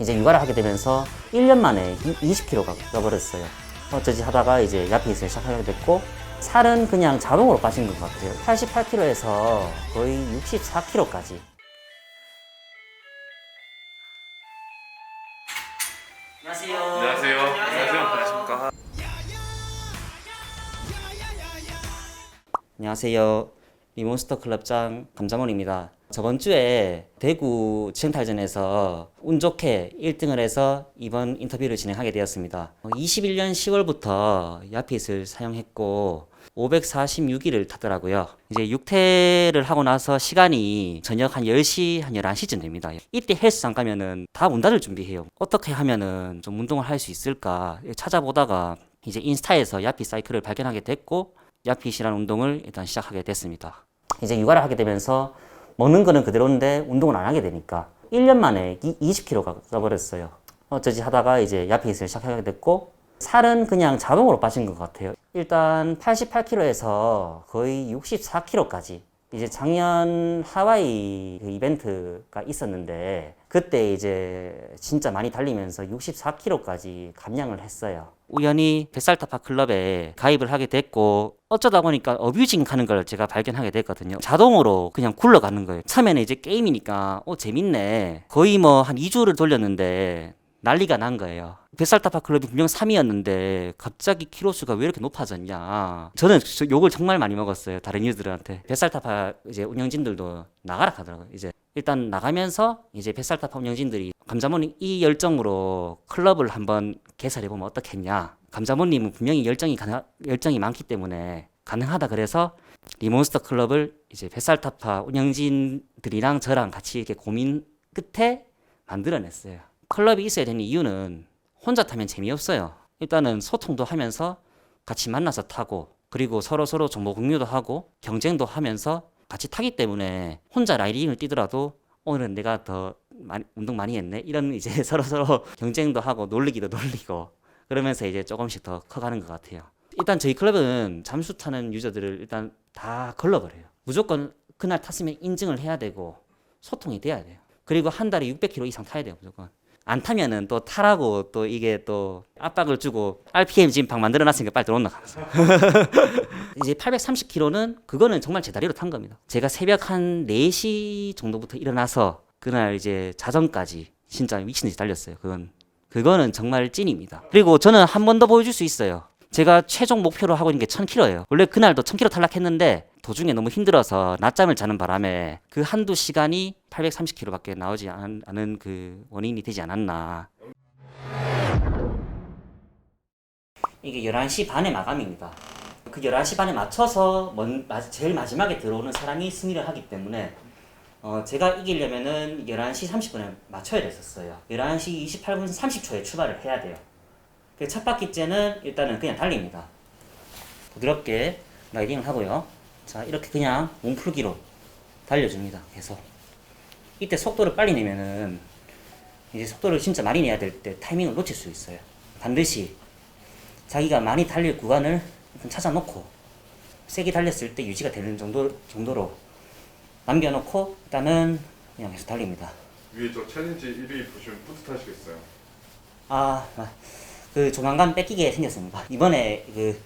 이제 육아를 하게 되면서 1년 만에 20kg가 떠버렸어요. 어쩌지 하다가 이제 야피스를 시작하게 됐고 살은 그냥 자동으로 빠진 것 같아요. 88kg에서 거의 64kg까지. 안녕하세요. 안녕하세요. 안녕하세요. 안녕하십니까. 안녕하세요. 리몬스터 클럽장 감자몬입니다. 저번 주에 대구 지정탈전에서 운 좋게 1등을 해서 이번 인터뷰를 진행하게 되었습니다. 21년 10월부터 야핏을 사용했고 546일을 타더라고요. 이제 육퇴를 하고 나서 시간이 저녁 한 10시, 한 11시쯤 됩니다. 이때 헬스장 가면은 다 문 닫을 준비해요. 어떻게 하면은 좀 운동을 할 수 있을까 찾아보다가 이제 인스타에서 야핏 사이클을 발견하게 됐고 야핏이라는 운동을 일단 시작하게 됐습니다. 이제 육아를 하게 되면서 먹는 거는 그대로인데 운동을 안 하게 되니까 1년 만에 20kg가 떠버렸어요. 어쩌지 하다가 이제 야핏을 시작하게 됐고 살은 그냥 자동으로 빠진 것 같아요. 일단 88kg에서 거의 64kg까지 이제 작년 하와이 그 이벤트가 있었는데 그때 이제 진짜 많이 달리면서 64kg까지 감량을 했어요. 우연히 뱃살타파 클럽에 가입을 하게 됐고 어쩌다 보니까 어뷰징 하는 걸 제가 발견하게 됐거든요. 자동으로 그냥 굴러가는 거예요. 처음에는 이제 게임이니까 어 재밌네. 거의 뭐 한 2주를 돌렸는데 난리가 난 거예요. 뱃살타파 클럽이 분명 3위였는데 갑자기 키로수가 왜 이렇게 높아졌냐. 저는 저 욕을 정말 많이 먹었어요. 다른 이들한테. 뱃살타파 이제 운영진들도 나가라 하더라고요. 이제 일단 나가면서 이제 뱃살타파 운영진들이 감자모님 이 열정으로 클럽을 한번 개설해 보면 어떻겠냐. 감자모님은 분명히 열정이 가능, 열정이 많기 때문에 가능하다 그래서 리몬스터 클럽을 이제 뱃살타파 운영진들이랑 저랑 같이 이렇게 고민 끝에 만들어냈어요. 클럽이 있어야 되는 이유는 혼자 타면 재미없어요. 일단은 소통도 하면서 같이 만나서 타고 그리고 서로 서로 정보 공유도 하고 경쟁도 하면서 같이 타기 때문에 혼자 라이딩을 뛰더라도 오늘은 내가 더 많이, 운동 많이 했네 이런 이제 서로 서로 경쟁도 하고 놀리기도 놀리고 그러면서 이제 조금씩 더 커가는 것 같아요. 일단 저희 클럽은 잠수 타는 유저들을 일단 다 걸러버려요. 무조건 그날 탔으면 인증을 해야 되고 소통이 돼야 돼요. 그리고 한 달에 600km 이상 타야 돼요 무조건. 안 타면은 또 타라고 또 이게 또 압박을 주고 RPM 지금 방 만들어 놨으니까 빨리 들어온다 하면서 이제 830km는 그거는 정말 제 다리로 탄 겁니다. 제가 새벽 한 4시 정도부터 일어나서 그날 이제 자정까지 진짜 미친 듯이 달렸어요. 그건 그거는 정말 찐입니다. 그리고 저는 한 번 더 보여줄 수 있어요. 제가 최종 목표로 하고 있는 게 1000km예요. 원래 그날도 1000km 탈락했는데 도중에 너무 힘들어서 낮잠을 자는 바람에 그 한두 시간이 830km밖에 나오지 않- 않은 그 원인이 되지 않았나. 이게 11시 반에 마감입니다. 그 11시 반에 맞춰서 먼, 마- 제일 마지막에 들어오는 사람이 승리를 하기 때문에 어, 제가 이기려면은 11시 30분에 맞춰야 됐었어요. 11시 28분 30초에 출발을 해야 돼요. 그 첫 바퀴째는 일단은 그냥 달립니다. 부드럽게 라이딩을 하고요. 자, 이렇게 그냥 몸풀기로 달려줍니다. 계속. 이때 속도를 빨리 내면은 이제 속도를 진짜 많이 내야 될 때 타이밍을 놓칠 수 있어요. 반드시 자기가 많이 달릴 구간을 찾아놓고 세게 달렸을 때 유지가 되는 정도, 정도로 남겨놓고 일단은 그냥 계속 달립니다. 위에 저 챌린지 1위 보시면 뿌듯하시겠어요. 아, 아, 그 조만간 뺏기게 생겼습니다. 이번에 그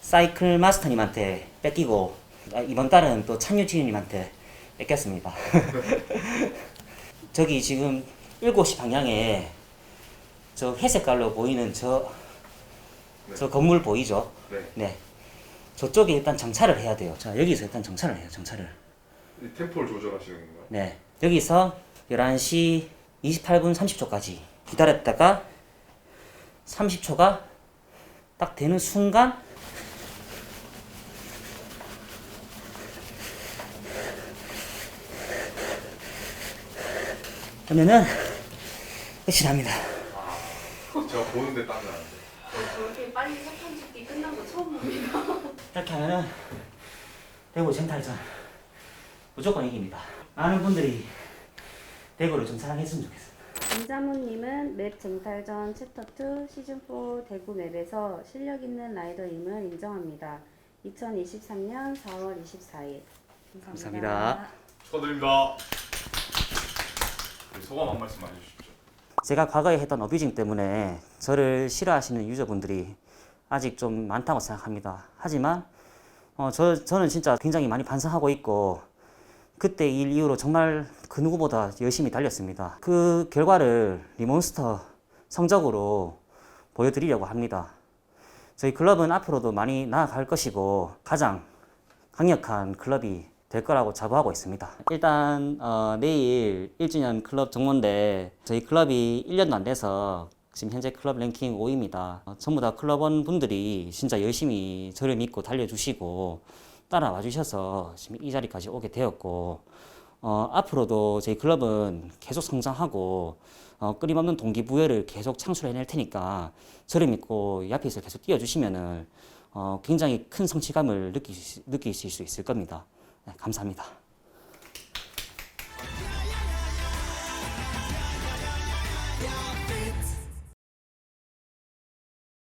사이클 마스터님한테 뺏기고 아, 이번 달은 또 찬유지님한테 뺏겼습니다. 저기 지금 7시 방향에 저 회색깔로 보이는 저, 저 건물 보이죠? 네. 네. 저쪽에 일단 정차를 해야 돼요. 자, 여기서 일단 정차를 해요. 정차를. 이 템포를 조절하시는 건가요? 네. 여기서 11시 28분 30초까지 기다렸다가 30초가 딱 되는 순간 그러면은 끝이 납니다. 제가 보는데 땀이 나는데. 저렇게 빨리 사탕 찍기 끝난 거 처음 봅니다. 이렇게 하면은 대구 쟁탈전 무조건 이깁니다. 많은 분들이 대구를 좀 사랑했으면 좋겠어요. 김자문님은 맵 쟁탈전 챕터 2 시즌 4 대구 맵에서 실력 있는 라이더임을 인정합니다. 2023년 4월 24일. 감사합니다. 축하드립니다. 네, 소감 한 말씀 해주십시오. 제가 과거에 했던 어뷰징 때문에 저를 싫어하시는 유저분들이 아직 좀 많다고 생각합니다. 하지만 어, 저, 저는 진짜 굉장히 많이 반성하고 있고 그때 일 이후로 정말 그 누구보다 열심히 달렸습니다. 그 결과를 리몬스터 성적으로 보여드리려고 합니다. 저희 클럽은 앞으로도 많이 나아갈 것이고 가장 강력한 클럽이 될 거라고 자부하고 있습니다. 일단 어, 내일 1주년 클럽 정모인데 저희 클럽이 1년도 안 돼서 지금 현재 클럽 랭킹 5위입니다. 어, 전부 다 클럽원 분들이 진짜 열심히 저를 믿고 달려주시고 따라와 주셔서 지금 이 자리까지 오게 되었고 어, 앞으로도 저희 클럽은 계속 성장하고 어, 끊임없는 동기부여를 계속 창출해낼 테니까 저를 믿고 이 앞에서 계속 뛰어주시면은 어, 굉장히 큰 성취감을 느끼, 느끼실 수 있을 겁니다. 네, 감사합니다.